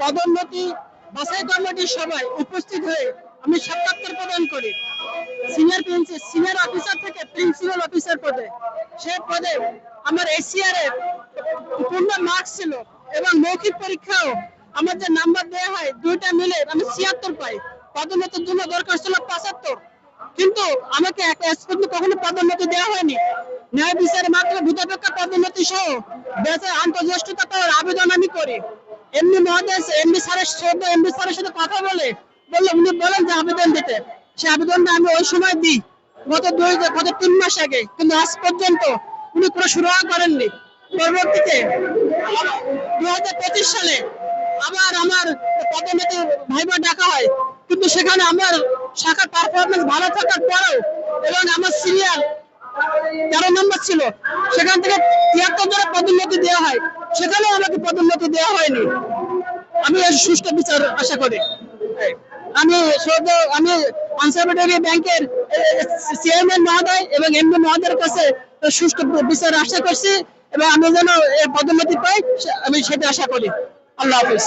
পদোন্নতি, বাছাই কমিটির সভায় উপস্থিত হয়ে আমি সাক্ষাৎকার প্রদান করি। সিনিয়র প্রিন্সিপাল সিনিয়র অফিসার থেকে প্রিন্সিপাল অফিসার পদে। সে পদে আমার এসিআর এর পূর্ণ মার্কস ছিল এবং মৌখিক পরীক্ষাও আমার যে নাম্বার দেওয়া হয়, দুইটা মিলে আমি ছিয়াত্তর পাই। পদোন্নতির জন্য দরকার ছিল পঁচাত্তর। কিন্তু আমাকে কখনো পদোন্নতি দেওয়া হয়নি। ন্যায় বিচারে মাত্র ভূতাপেক্ষা পদোন্নতি সহ বেতন আন্তর্জাতিকতা পাওয়ার আবেদন আমি করি। এমনি মহাদেশ, এমনি স্যারের সাথে এমনি স্যারের সাথে কথা বলে, বলল, উনি বলেন যে আবেদন দিতে। সে আবেদনটা আমি ওই সময় দিই, গত দুই, গত তিন মাস আগে। কিন্তু আজ পর্যন্ত উনি কোনো সুরাহা করেননি। পরবর্তীতে দু হাজার পঁচিশ সালে আবার আমার পদোন্নতি ভাইবা ডাকা হয়। কিন্তু সেখানে আমার শাখার পারফরমেন্স ভালো থাকার পরেও এবং আমার সিরিয়াল তেরো নম্বর ছিল। সেখান থেকে তিয়াত্তর জনের পদোন্নতি দেওয়া হয়। সেখানেও আমাকে পদোন্নতি দেওয়া হয়নি। আমি সুষ্ঠু বিচার আশা করি। আমি আমি কনসারভেটিভ ব্যাংকের চেয়ারম্যান মহোদয় এবং এমডি মহোদয়ের কাছে সুষ্ঠু বিচার আশা করছি এবং আমি যেন এর পদোন্নতি পাই, আমি সেটা আশা করি। আল্লাহ হাফিজ।